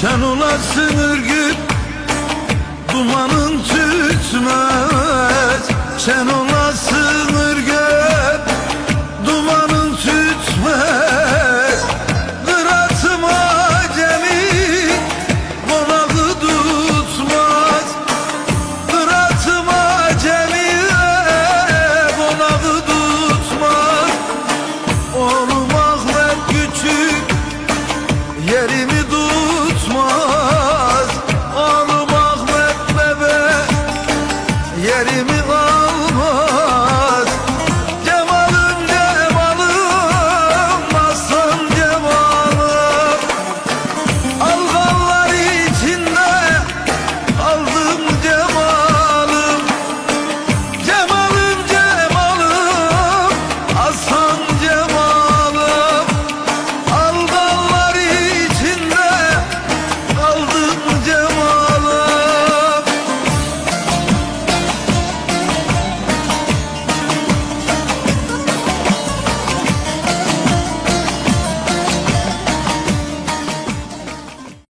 Şen olasın ürgüp Dumanın tütmez. Sen olasın